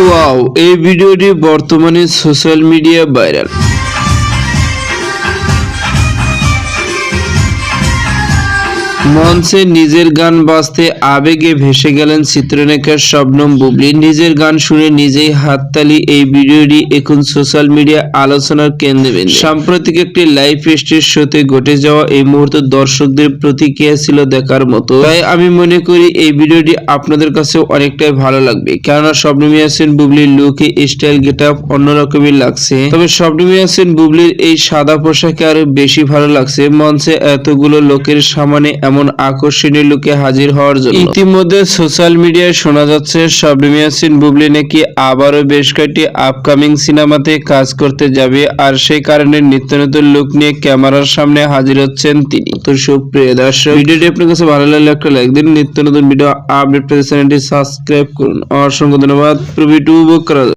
Wow এই ভিডিওটি বর্তমানে সোশ্যাল মিডিয়া ভাইরাল মঞ্চে নিজের গান বাজতে আবেগে ভেসে গেলেন চিত্রনায়িকার শবনম বুবলি। নিজের গান শুনে নিজেই হাততালি, এই ভিডিওটি এখন সোশ্যাল মিডিয়া আলোচনার কেন্দ্রবিন্দু। সাম্প্রতিক একটি লাইভ স্টেজ শোতে ঘটে যাওয়া এই মুহূর্তে দর্শকদের প্রতিক্রিয়া ছিল দেখার মতো। তাই আমি মনে করি এই ভিডিওটি আপনাদের কাছে অনেকটাই ভালো লাগবে। কেননা শবনম ইয়াসিন বুবলির লুকে স্টাইল গেট আপ অন্যরকমই লাগছে। তবে শবনম ইয়াসিন বুবলির এই সাদা পোশাকে আরও বেশি ভালো লাগছে। মঞ্চে এতগুলো লোকের সামনে এমন আকর্ষণীয় লুকে হাজির হওয়ার জন্য। ইতিমধ্যে সোশ্যাল মিডিয়ায় শোনা যাচ্ছে শবনম ইয়াসিন বুবলি নাকি আবারও বেশ কয়েকটি আপকামিং সিনেমাতে কাজ করতে যাবে আর সেই কারণে নিত্য নতুন লুক নিয়ে ক্যামেরার সামনে হাজির হচ্ছেন তিনি। তো সুপ্রিয় দর্শক ভিডিওটি আপনার কাছে ভালো লাগলে একটা লাইক দিন নিত্য নতুন ভিডিও আপডেট পেতে চ্যানেলটি সাবস্ক্রাইব করুন। অসংখ্য ধন্যবাদ। ভিডিও করা